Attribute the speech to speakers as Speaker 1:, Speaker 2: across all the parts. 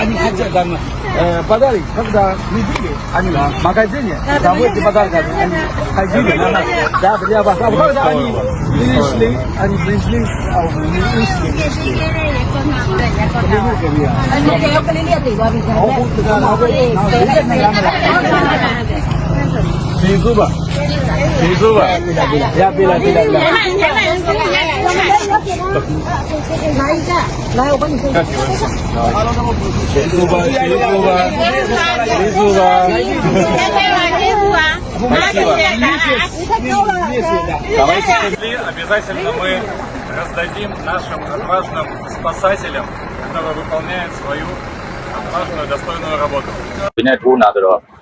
Speaker 1: ani haja dama padari kabda nibile ani magazine da wote padari kabda ani hajile
Speaker 2: na da bria ba sa kabda ani lisli ani lisli au lisli ani
Speaker 1: ya kalini ya tiwa bi da au
Speaker 2: da au Cuba. Sí, Cuba. Ya, pila, pila, pila.
Speaker 3: Давайте обязательно мы раздадим нашим отважным спасателям, которые выполняют свою отважную, достойную работу.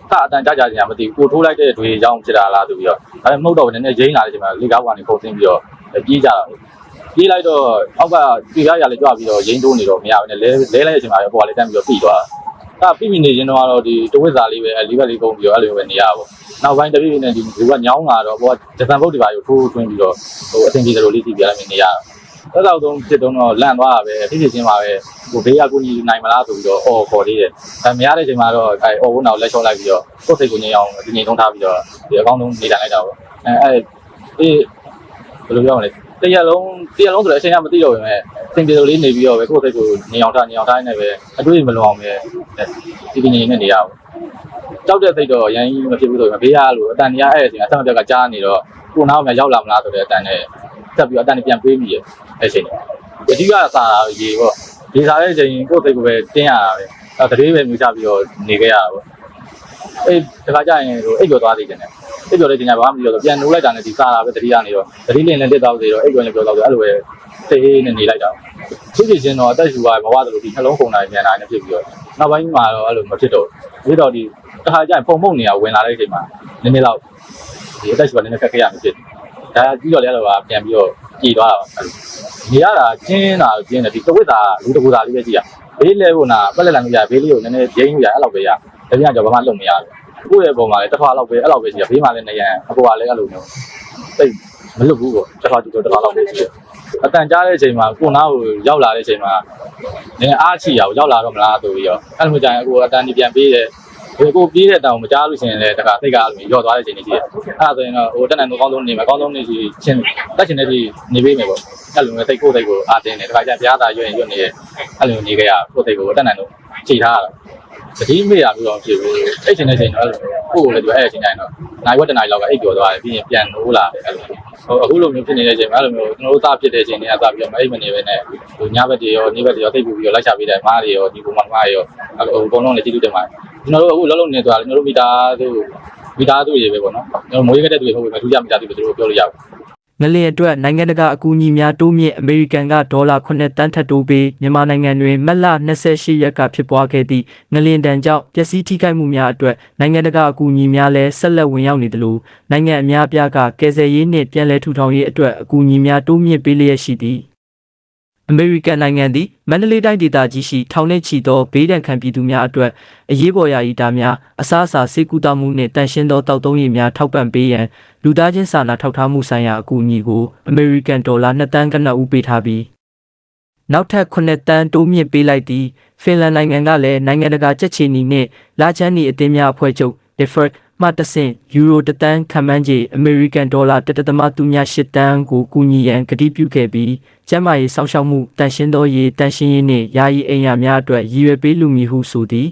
Speaker 4: ဒီနဲ့ထိုးနာဆိုတော့ခအတန်ကြကြချင်တာမသိဘူးကိုထိုးလိုက်တဲ့တွေကြောင်းဖြစ်တာလားဆိုပြီးတော့အဲမဟုတ်တော့ဘူးနည်းနည်းရင်းလာတဲ့အချိန်မှာလေကားကနေပုံဆင်းပြီးတော့ပြေးကြတာပေါ့ပြေးလိုက်တော့အောက်ကပြေးရရလေးကြွပြီးတော့ရင်းတိုးနေတော့မရဘူးနဲ့လဲလဲလိုက်တဲ့အချိန်မှာဟိုကလေးတန်းပြီးတော့ပြီးသွားတာအဲပြီးပြီးနေရင်တော့ဒီတဝစ်စာလေးပဲလေးဘက်လေးကုန်ပြီးတော့အဲ့လိုပဲနေရပါပေါ့နောက်ပိုင်းတပြည့်ပြည့်နဲ့ဒီလူကညောင်းလာတော့ဟိုကဂျပန်ဘုတ်တွေပါကိုထိုးထွင်းပြီးတော့ဟိုအဆင်ပြေတယ်လို့လေးစီပြရမယ်နေရတာ အဲ့တော့တော့ဖြစ်တော့လန့်သွားတာပဲဖြစ်ဖြစ်ချင်းပါပဲဟိုဘေးကကိုကြီးနိုင်မလားဆိုပြီးတော့အော်ခေါ်သေးတယ်ဒါမရတဲ့အချိန်မှာတော့အဲအော်ဘုံနောက်လက်ချောလိုက်ပြီးတော့ကိုယ်စိတ်ကိုငြိမ်အောင်ဒီငြိမ်သုံးထားပြီးတော့ဒီအကောင်းဆုံးနေထိုင်လိုက်တာပေါ့အဲအဲအေးဘယ်လိုပြောမလဲတရက်လုံးတရက်လုံးဆိုတော့အချိန်ကမသိတော့ဘူးပဲစင်ပြေလိုလေးနေပြီးတော့ပဲကိုယ်စိတ်ကိုငြိမ်အောင်ထားငြိမ်အောင်ထားနေပဲအတွေ့မလွန်အောင်ပဲဒီဒီငြိမ်နေနေရအောင်ကြောက်တဲ့စိတ်တော့ရန်ကြီးမဖြစ်ဘူးဆိုရင်ဘေးရလို့အတန်ကြီးအဲ့အချိန်အဆက်မပြတ်ကကြားနေတော့ကိုနောက်မှရောက်လာမလားဆိုတဲ့အတန်နဲ့ တက်ပြီးအတန်နဲ့ပြန်ပေးမိရဲ့အဲ့ချိန်အဓိကစာရေပေါ့ဒီစားတဲ့အချိန်ကိုယ်စိတ်ကိုပဲတင်းရတာပဲအဲတတိပဲမြူချပြီးတော့နေခဲ့ရတာပေါ့အေးတခါကျရင်ဟိုအိပ်ကျော်သွားသေးတယ်နဲ့အိပ်ကျော်တဲ့ချိန်ကဘာမှမပြောတော့ပြန်နိုးလိုက်တာနဲ့ဒီစားတာပဲတတိကနေတော့တတိလင်းနဲ့တက်သွားသေးတော့အိပ်ကျော်နဲ့ပြောတော့အဲ့လိုပဲတေးအေးနဲ့နေလိုက်တာဖြစ်ဖြစ်ချင်းတော့အသက်ရှူပါမဝသလိုဒီနှလုံးခုန်နိုင်ပြန်နိုင်နေဖြစ်ပြီးတော့နောက်ပိုင်းမှာတော့အဲ့လိုမဖြစ်တော့ဘူးဒါတော့ဒီတခါကျရင်ပုံမုံနေရဝင်လာတဲ့အချိန်မှာနည်းနည်းတော့ဒီအသက်ရှူပါနည်းနည်းခက်ခဲရမှဖြစ် ဒါပြီးတော့လည်းအဲ့လိုပါပြန်ပြီးတော့ကြည်သွားတာပါအဲ့လိုနေရတာကျင်းတာကျင်းတယ်ဒီတဝစ်တာလူတကူတာလေးပဲကြည့်ရဘေးလဲဖို့နာပက်လက်လန်ကြီးရဘေးလေးကိုနည်းနည်းရင်းရအဲ့လောက်ပဲရဒါပြန်ကြောဘာမှလုပ်မရဘူးကိုယ့်ရဲ့ပုံမှာလည်းတစ်ခါလောက်ပဲအဲ့လောက်ပဲရှိရဘေးမှာလည်းနေရန်အပေါ်ကလည်းအဲ့လိုမျိုးသိမလွတ်ဘူးပေါ့တစ်ခါတူတစ်ခါလောက်ပဲရှိရအတန်ကြားတဲ့အချိန်မှာကိုနားကိုရောက်လာတဲ့အချိန်မှာနည်းအားချီရအောင်ရောက်လာတော့မလားဆိုပြီးတော့အဲ့လိုမျိုးကြရင်ကိုအတန်ဒီပြန်ပေးတယ် ဒီကိုပြေးတဲ့တောင်မကြားလို့ရှိရင်လည်းတခါသိက်ကအဲ့လိုမျိုးရော့သွားတဲ့အချိန်တွေရှိတယ်အဲ့ဒါဆိုရင်တော့ဟိုတက်နိုင်တော့ကောင်းဆုံးနေမှာကောင်းဆုံးနေစီချင်းတက်ချင်တဲ့စီနေပေးမယ်ပေါ့အဲ့လိုမျိုးသိကိုသိကိုအာတင်တယ်တခါကျဘုရားသာရွရင်ရွနေတယ်အဲ့လိုနေကြရကိုသိကိုတက်နိုင်တော့ချိန်ထားတာတတိမေ့ရမျိုးတော့ဖြစ်ဘူးအဲ့ချိန်နဲ့ချိန်တော့ကိုကိုလည်းဒီအဲ့ချိန်တိုင်းတော့နိုင်ဝက်တနိုင်လောက်ကအိပ်ကျော်သွားတယ်ပြီးရင်ပြန်နိုးလာတယ်အဲ့လိုဟိုအခုလိုမျိုးဖြစ်နေတဲ့ချိန်မှာအဲ့လိုမျိုးကျွန်တော်တို့သားဖြစ်တဲ့ချိန်တွေကစပြီးတော့မအိပ်မနေပဲနဲ့ဟိုညဘက်တွေရောနေ့ဘက်တွေရောတိတ်ပူပြီးတော့လိုက်ချပေးတယ်မားတွေရောဒီပုံမှန်မားတွေရောအဲ့လိုအကုန်လုံးလည်းကြည့်လို့တင်ပါတယ် ကျွန်တော်တို့အခုလုံးလုံးနေသွားတယ်ကျွန်တော်တို့မိသားစုမိသားစုတွေပဲပေါ့နော်ကျွန်တော်မွေးခဲ့တဲ့သူတွေဟုတ်ပြီထူးခြားမိသားစုတွေတို့ပြောလို့ရပါ
Speaker 5: ငလင်အတွက်နိုင်ငံတကာအကူအညီများတိုးမြင့်အမေရိကန်ကဒေါ်လာ9တန်းထပ်တိုးပေးမြန်မာနိုင်ငံတွင်မတ်လ28ရက်ကဖြစ်ပွားခဲ့သည့်ငလင်တန်ကြောင့်ပျက်စီးထိခိုက်မှုများအတွက်နိုင်ငံတကာအကူအညီများလည်းဆက်လက်ဝင်ရောက်နေသလိုနိုင်ငံအများအပြားကကယ်ဆယ်ရေးနှင့်ပြန်လည်ထူထောင်ရေးအတွက်အကူအညီများတိုးမြင့်ပေးလျက်ရှိသည် အမေရိကန်နိုင်ငံသည်မန္တလေးတိုင်းဒေသကြီးရှိထောင်နှင့်ချီသောဘေးဒဏ်ခံပြည်သူများအတွက်အရေးပေါ်ရာဤတာများအစားအစာစေကူတာမှုနှင့်တန်ရှင်းသောတောက်သုံးရည်များထောက်ပံ့ပေးရန်လူသားချင်းစာနာထောက်ထားမှုဆိုင်ရာအကူအညီကိုအမေရိကန်ဒေါ်လာ2တန်းကနဦးပေးထားပြီးနောက်ထပ်9တန်းတိုးမြင့်ပေးလိုက်သည်ဖင်လန်နိုင်ငံကလည်းနိုင်ငံတကာကြက်ချီနီနှင့်လာချမ်းနီအသင်းများအဖွဲ့ချုပ် deferred မှတဆင့်ယူရိုတသန်းခံမှန်းခြေအမေရိကန်ဒေါ်လာ1.38တန်းကိုကူညီရန်ကတိပြုခဲ့ပြီးကျန်းမာရေးစောင့်ရှောက်မှုတန်ရှင်းသောရေတန်ရှင်းရေးနှင့်ယာယီအိမ်ယာများအတွက်ရည်ရွယ်ပေးလူမည်ဟုဆိုသည်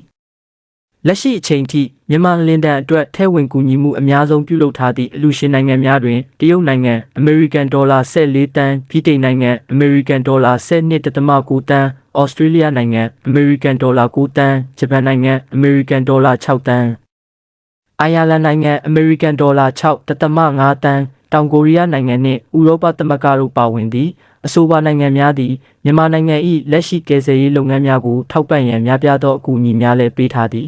Speaker 5: လက်ရှိအချိန်ထိမြန်မာလင်ဒန်အတွက်ထဲဝင်ကူညီမှုအများဆုံးပြုလုပ်ထားသည့်အလူရှင်နိုင်ငံများတွင်တရုတ်နိုင်ငံအမေရိကန်ဒေါ်လာ14တန်းဗြိတိန်နိုင်ငံအမေရိကန်ဒေါ်လာ12.9တန်းဩစတြေးလျနိုင်ငံအမေရိကန်ဒေါ်လာ9တန်းဂျပန်နိုင်ငံအမေရိကန်ဒေါ်လာ6တန်း အိုင်ယာလန်နိုင်ငံအမေရိကန်ဒေါ်လာ6.5တန်းတောင်ကိုရီးယားနိုင်ငံနှင့်ဥရောပသမဂ္ဂတို့ပါဝင်သည်အဆိုပါနိုင်ငံများသည်မြန်မာနိုင်ငံ၏လက်ရှိကယ်ဆယ်ရေးလုပ်ငန်းများကိုထောက်ပံ့ရန်များပြားသောအကူအညီများလည်းပေးထားသည်